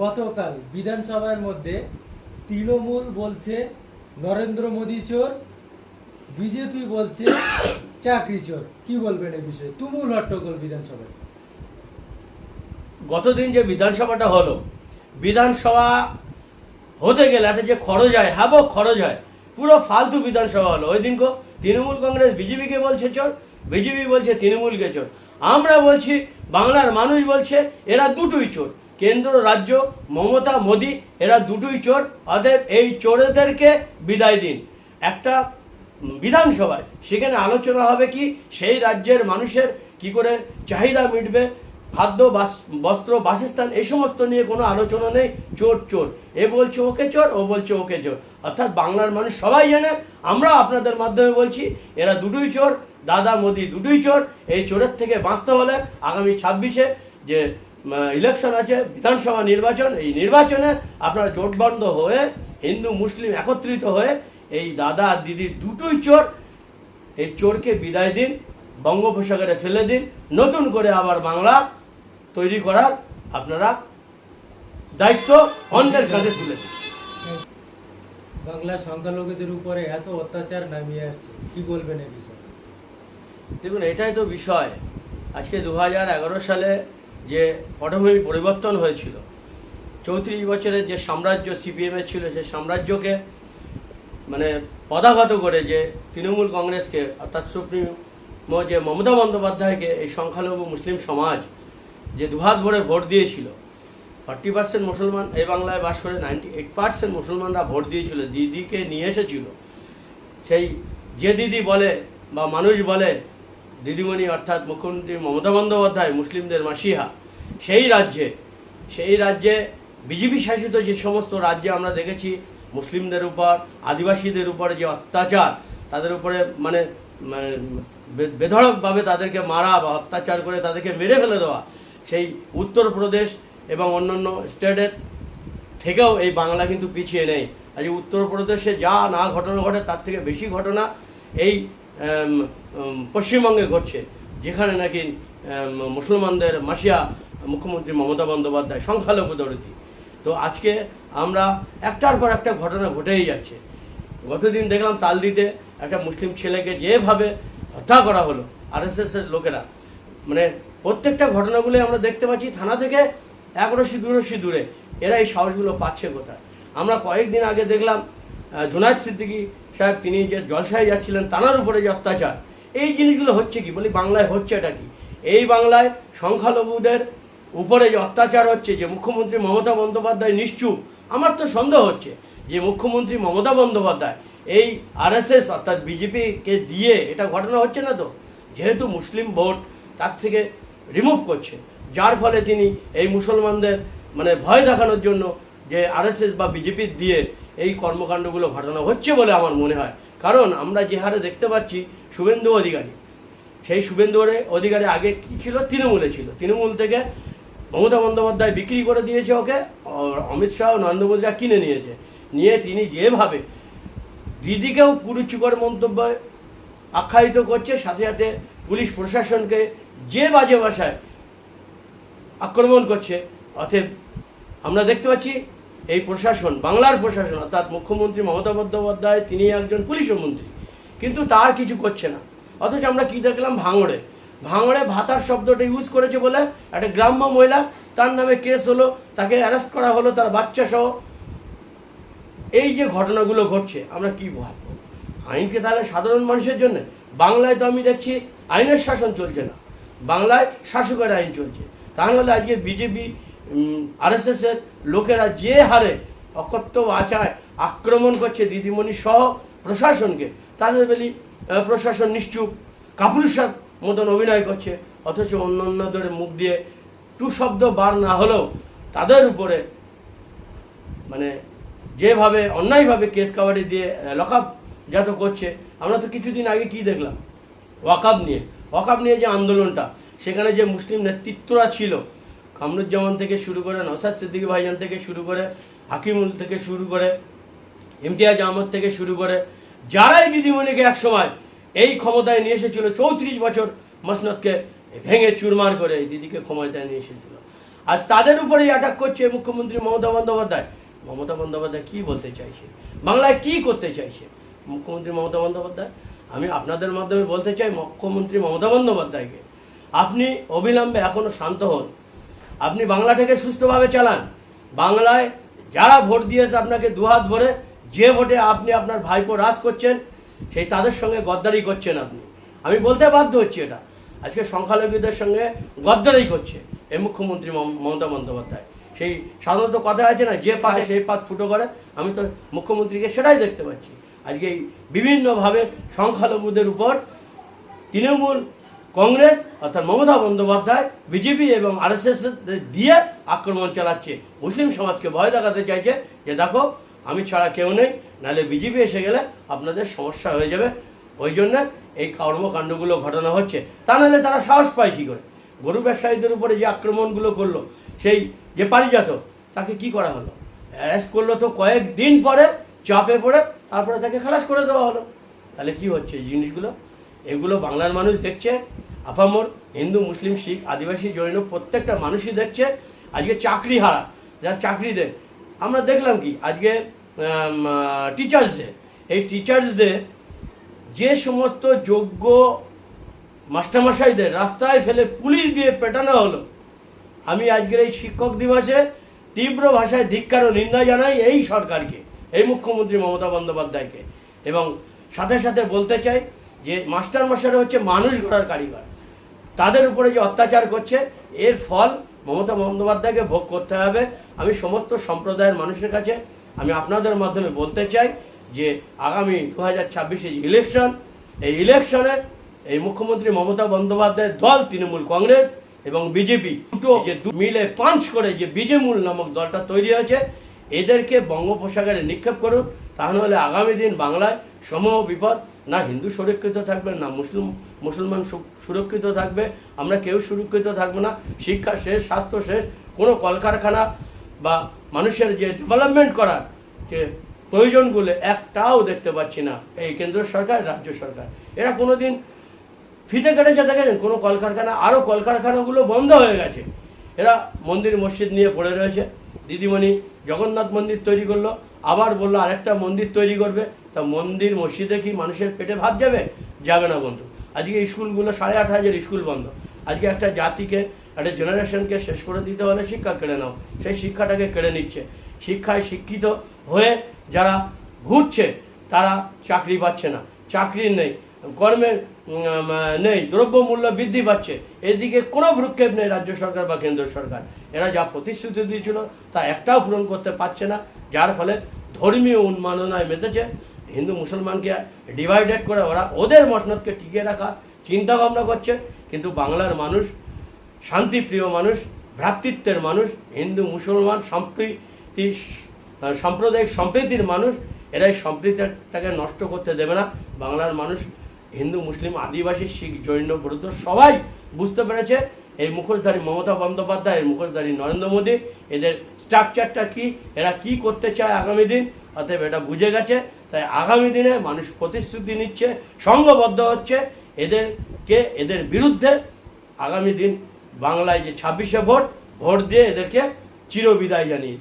গতকাল বিধানসভার মধ্যে তৃণমূল বলছে, নরেন্দ্র মোদী চোর, বিজেপি বলছে, চাকরি চোর। কি বলবেন এই বিষয়ে? তুমুল হট্টগোল বিধানসভায়। গতদিন যে বিধানসভাটা হলো, বিধানসভা হতে গেলে একটা যে খরচ হয় হ্যাবক খরচ হয়, পুরো ফালতু বিধানসভা হলো। ওই দিনকো তৃণমূল কংগ্রেস বিজেপিকে বলছে চোর, বিজেপি বলছে তৃণমূলকে চোর। আমরা বলছি, বাংলার মানুষ বলছে, এরা দুটোই চোর। কেন্দ্র, রাজ্য, মমতা, মোদী, এরা দুটোই চোর, অতএব এই চোরেদেরকে বিদায় দিন। একটা বিধানসভায় সেখানে আলোচনা হবে কি? সেই রাজ্যের মানুষের কি করে চাহিদা মিটবে? খাদ্য, বাস- বস্ত্র, বাসস্থান, এই সমস্ত নিয়ে কোনো আলোচনা নেই। চোর চোর। এ বলছে ওকে চোর, ও বলছে ওকে চোর। অর্থাৎ বাংলার মানুষ সবাই জানে, আমরা আপনাদের মাধ্যমে বলছি, এরা দুটোই চোর, দাদা, মোদি দুটোই চোর। এই চোরের থেকে বাঁচতে হলে আগামী ছাব্বিশে যে ইলেকশন আছে বিধানসভা নির্বাচন এই নির্বাচনে আপনারা জোটবন্ধ হয়ে হিন্দু মুসলিম একত্রিত হয়ে এই দাদা আর দিদি দুটোই চোর এই চোরকে বিদায় দিন বঙ্গোপসাগরে ফেলে দিন নতুন করে আবার বাংলা তৈরি করার আপনারা দায়িত্ব অন্যের কাঁধে তুলে দিন। বাংলার সংখ্যালঘুদের উপরে এত অত্যাচার নামিয়ে আসছে কি বলবেন এই বিষয়ে? দেখুন এটাই তো বিষয়। আজকে দু হাজার এগারো সালে যে পটভূমি পরিবর্তন হয়েছিল। চৌত্রিশ বছরের যে সাম্রাজ্য সিপিএমের ছিল, সেই সাম্রাজ্যকে মানে পদাঘাত করে যে তৃণমূল কংগ্রেসকে, অর্থাৎ সুপ্রিমো যে মমতা বন্দ্যোপাধ্যায়কে এই সংখ্যালঘু মুসলিম সমাজ যে দুহাত ভরে ভোট দিয়েছিল, ফর্টি পার্সেন্ট মুসলমান এই বাংলায় বাস করে, নাইনটি এইট পার্সেন্ট মুসলমানরা ভোট দিয়েছিল, দিদিকে নিয়ে এসেছিল। সেই যে দিদি বলে বা মানুষ বলে দিদিমণি অর্থাৎ মুখ্যমন্ত্রী মমতা বন্দ্যোপাধ্যায়, মুসলিমদের মাসিহা, সেই রাজ্যে সেই রাজ্যে বিজেপি শাসিত যে সমস্ত রাজ্যে আমরা দেখেছি, মুসলিমদের উপর, আদিবাসীদের উপর যে অত্যাচার, তাদের উপরে মানে মানে বেধড়কভাবে তাদেরকে মারা বা অত্যাচার করে তাদেরকে মেরে ফেলে দেওয়া, সেই উত্তরপ্রদেশ এবং অন্যান্য স্টেটের থেকেও এই বাংলা কিন্তু পিছিয়ে নেই। আজ উত্তরপ্রদেশে যা না ঘটনা ঘটে, তার থেকে বেশি ঘটনা এই পশ্চিমবঙ্গে ঘটছে, যেখানে নাকি মুসলমানদের মাসিয়া মুখ্যমন্ত্রী মমতা বন্দ্যোপাধ্যায় সংখ্যালঘু দরদি তো আজকে আমরা একটার পর একটা ঘটনা ঘটেই যাচ্ছে। গতদিন দেখলাম তালদিতে একটা মুসলিম ছেলেকে যেভাবে হত্যা করা হলো আরএসএস এর লোকেরা মানে প্রত্যেকটা ঘটনাগুলো আমরা দেখতে পাচ্ছি থানা থেকে এক রশি, দু রশি দূরে। এরা এই সাহসগুলো পাচ্ছে কোথায়? আমরা কয়েকদিন আগে দেখলাম জুনায়দ সিদ্দিকী সাহেব, তিনি যে জলসায় যাচ্ছিলেন, তানার উপরে যে অত্যাচার, এই জিনিসগুলো হচ্ছে কি? বলি, বাংলায় হচ্ছে এটা কি? এই বাংলায় সংখ্যালঘুদের উপরে যে অত্যাচার হচ্ছে, যে মুখ্যমন্ত্রী মমতা বন্দ্যোপাধ্যায় নিশ্চুপ, আমার তো সন্দেহ হচ্ছে যে মুখ্যমন্ত্রী মমতা বন্দ্যোপাধ্যায় এই আরএসএস, অর্থাৎ বিজেপিকে দিয়ে এটা ঘটনা হচ্ছে না তো? যেহেতু মুসলিম ভোট তার থেকে রিমুভ করছে, যার ফলে তিনি এই মুসলমানদের মানে ভয় দেখানোর জন্য যে আরএসএস বা বিজেপির দিয়ে এই কর্মকাণ্ডগুলো ঘটানো হচ্ছে বলে আমার মনে হয়। কারণ আমরা যে হারে দেখতে পাচ্ছি শুভেন্দু অধিকারী, সেই শুভেন্দু অধিকারী আগে কি ছিল? তৃণমূলে ছিল। তৃণমূল থেকে মমতা বন্দ্যোপাধ্যায় বিক্রি করে দিয়েছে ওকে অমিত শাহ নরেন্দ্র মোদীরা কিনে নিয়েছে। নিয়ে তিনি যেভাবে দিদিকেও কুরুচিকর মন্তব্য আখ্যায়িত করছে, সাথে সাথে পুলিশ প্রশাসনকে যে বাজে ভাষায় আক্রমণ করছে, অতএব আমরা দেখতে পাচ্ছি এই প্রশাসন, বাংলার প্রশাসন, অর্থাৎ মুখ্যমন্ত্রী মমতা বন্দ্যোপাধ্যায়, তিনি একজন পুলিশ মন্ত্রী, কিন্তু তার কিছু করছে না। অথচ আমরা কি দেখলাম? ভাঙড়ে। ভাঙড়ে ভাতার শব্দটা ইউজ করেছে বলে একটা গ্রাম্য মহিলা, তার নামে কেস হলো, তাকে অ্যারেস্ট করা হলো, তার বাচ্চা সহ। এই যে ঘটনাগুলো ঘটছে, আমরা কি ভাববো? আইনকে তাহলে সাধারণ মানুষের জন্য? বাংলায় তো আমি দেখছি আইনের শাসন চলছে না। বাংলায় শাসকের আইন চলছে। তা তাহলে আজকে বিজেপি আরএসএস এর লোকেরা যে হারে অকথ্য আচায় আক্রমণ করছে দিদিমণি সহ প্রশাসনকে, তাদের বলি প্রশাসন নিশ্চুপ কাপুরুষার মতন অভিনয় করছে, অথচ অন্য অন্যদের মুখ দিয়ে টু শব্দ বার না হলেও তাদের উপরে মানে যেভাবে, অন্যায়ভাবে কেস কাবাডি দিয়ে লকআপ যত করছে, আমরা তো কিছুদিন আগে কি দেখলাম? ওয়াকাব নিয়ে। ওয়াকাব নিয়ে যে আন্দোলনটা, সেখানে যে মুসলিম নেতৃত্বরা ছিল কামরুজ্জামান থেকে শুরু করে নসাদ সিদ্দিকী ভাইজান থেকে শুরু করে হাকিমুল থেকে শুরু করে ইমতিয়াজ আহমদ থেকে শুরু করে যারাই দিদিমণিকে একসময় এই ক্ষমতায় নিয়ে এসেছিল, চৌত্রিশ বছর মসনদকে ভেঙে চুরমার করে এই দিদিকে ক্ষমতায় নিয়ে এসেছিল। আজ তাদের উপরেই অ্যাটাক করছে মুখ্যমন্ত্রী মমতা বন্দ্যোপাধ্যায়। মমতা বন্দ্যোপাধ্যায় কী বলতে চাইছে? বাংলায় কি করতে চাইছে? মুখ্যমন্ত্রী মমতা বন্দ্যোপাধ্যায়, আমি আপনাদের মাধ্যমে বলতে চাই, মুখ্যমন্ত্রী মমতা বন্দ্যোপাধ্যায়কে। আপনি অবিলম্বে এখনও শান্ত হন। আপনি বাংলাটাকে সুস্থভাবে চালান। বাংলায় যারা ভোট দিয়েছে আপনাকে দুহাত ভরে, যে ভোটে আপনি আপনার ভাইপো রাজ করছেন, সেই তাদের সঙ্গে গদ্দারি করছেন আপনি। আমি বলতে বাধ্য হচ্ছি এটা। আজকে সংখ্যালঘুদের সঙ্গে গদ্দারি করছে এই মুখ্যমন্ত্রী মম- মমতা বন্দ্যোপাধ্যায়। সেই সাধারণত কথা আছে না, যে পায় সেই পাত ফুটো করে, আমি তো মুখ্যমন্ত্রীকে সেটাই দেখতে পাচ্ছি। আজকে বিভিন্নভাবে সংখ্যালঘুদের উপর তৃণমূল কংগ্রেস অর্থাৎ মমতা বন্দ্যোপাধ্যায়, বিজেপি এবং আরএসএস দিয়ে আক্রমণ চালাচ্ছে। মুসলিম সমাজকে ভয় দেখাতে চাইছে যে, দেখো, আমি ছাড়া কেউ নেই, নাহলে বিজেপি এসে গেলে আপনাদের সমস্যা হয়ে যাবে। ওই জন্যে এই কর্মকাণ্ডগুলো ঘটানো হচ্ছে। তা নাহলে তারা সাহস পায় কী করে? গরু ব্যবসায়ীদের উপরে যে আক্রমণগুলো করল, সেই যে পারিজাত, তাকে কি করা হলো? অ্যারেস্ট করল তো কয়েক দিন পরে, চাপে পড়ে, তারপরে তাকে খালাস করে দেওয়া হলো। তাহলে কি হচ্ছে জিনিসগুলো? এগুলো বাংলার মানুষ দেখছে আপামর হিন্দু, মুসলিম, শিখ, আদিবাসী, জৈন প্রত্যেকটা মানুষই দেখছে আজকে চাকরি হারা, যারা চাকরি দেয়। আমরা দেখলাম কি, আজকে টিচার্স ডে এই টিচার্স ডে যে সমস্ত যোগ্য মাস্টারমশাইদের রাস্তায় ফেলে পুলিশ দিয়ে পেটানো হলো। আমি আজকের এই শিক্ষক দিবসে তীব্র ভাষায় ধিক্কার ও নিন্দা জানাই এই সরকারকে, এই মুখ্যমন্ত্রী মমতা বন্দ্যোপাধ্যায়কে। এবং সাথে সাথে বলতে চাই যে, মাস্টারমশাইরা হচ্ছে মানুষ গড়ার কারিগর। তাদের উপরে যে অত্যাচার করছে, এর ফল মমতা বন্দ্যোপাধ্যায়কে ভোগ করতে হবে। আমি সমস্ত সম্প্রদায়ের মানুষের কাছে আমি আপনাদের মাধ্যমে বলতে চাই যে আগামী দু হাজার ছাব্বিশে যে ইলেকশন এই ইলেকশনে এই মুখ্যমন্ত্রী মমতা বন্দ্যোপাধ্যায়ের দল, তৃণমূল কংগ্রেস এবং বিজেপি দুটো যে মিলে পাঞ্চ করে যে বিজেমূল নামক দলটা তৈরি হয়েছে, এদেরকে বঙ্গোপসাগরে নিক্ষেপ করুন। তাহলে আগামী দিন বাংলায় সমূহ বিপদ না হিন্দু সুরক্ষিত থাকবে, না মুসলিম, মুসলমান সুরক্ষিত থাকবে, আমরা কেউ সুরক্ষিত থাকব না। শিক্ষা শেষ, স্বাস্থ্য শেষ, কোনো কলকারখানা বা মানুষের যে ডেভেলপমেন্ট করার যে প্রয়োজনগুলো একটাও দেখতে পাচ্ছি না এই কেন্দ্র সরকার, রাজ্য সরকার। এরা কোনোদিন ফিতে কেটেছে, দেখেছেন? কোনো কলকারখানা, আরও কলকারখানাগুলো বন্ধ হয়ে গেছে। এরা মন্দির, মসজিদ নিয়ে পড়ে রয়েছে। দিদিমণি জগন্নাথ মন্দির তৈরি করল, আবার বলল আরেকটা মন্দির তৈরি করবে। তা মন্দির মসজিদে কি মানুষের পেটে ভাত যাবে? যাবে না বন্ধু। আজকে স্কুলগুলো সাড়ে আট হাজার স্কুল বন্ধ। আজকে একটা জাতিকে একটা জেনারেশনকে শেষ করে দিতে হলে শিক্ষা কেড়ে নাও। সেই শিক্ষাটাকে কেড়ে নিচ্ছে। শিক্ষায় শিক্ষিত হয়ে যারা ঘুরছে তারা চাকরি পাচ্ছে না। চাকরি নেই কর্মের উম, নেই দ্রব্যমূল্য বৃদ্ধি পাচ্ছে। এদিকে কোনো ভ্রুক্ষেপ নেই রাজ্য সরকার বা কেন্দ্র সরকার। এরা যা প্রতিশ্রুতি দিয়েছিল তা একটাও পূরণ করতে পারছে না। যার ফলে ধর্মীয় উন্মাদনায় মেতেছে। হিন্দু মুসলমানকে ডিভাইডেড করে ওরা ওদের মসনদকে টিকিয়ে রাখা চিন্তা ভাবনা করছে। কিন্তু বাংলার মানুষ, শান্তিপ্রিয় মানুষ, ভ্রাতৃত্বের মানুষ, হিন্দু মুসলমান সম্প্রীতি সাম্প্রদায়িক সম্প্রীতির মানুষ, এরাই সম্প্রীতিটাকে নষ্ট করতে দেবে না। বাংলার মানুষ, হিন্দু, মুসলিম, আদিবাসী, শিখ, জৈন, বৌদ্ধ সবাই বুঝতে পেরেছে এই মুখোশধারী মমতা বন্দ্যোপাধ্যায়, এই মুখোশধারী নরেন্দ্র মোদী, এদের স্ট্রাকচারটা কি, এরা কি করতে চায় আগামী দিন, অতএব এটা বুঝে গেছে। তাই আগামী দিনে মানুষ প্রতিশ্রুতি নিচ্ছে, সংঘবদ্ধ হচ্ছে। এদেরকে, এদের বিরুদ্ধে আগামী দিন বাংলায় যে ছাব্বিশে ভোট ভোট দিয়ে এদেরকে চিরবিদায় জানিয়ে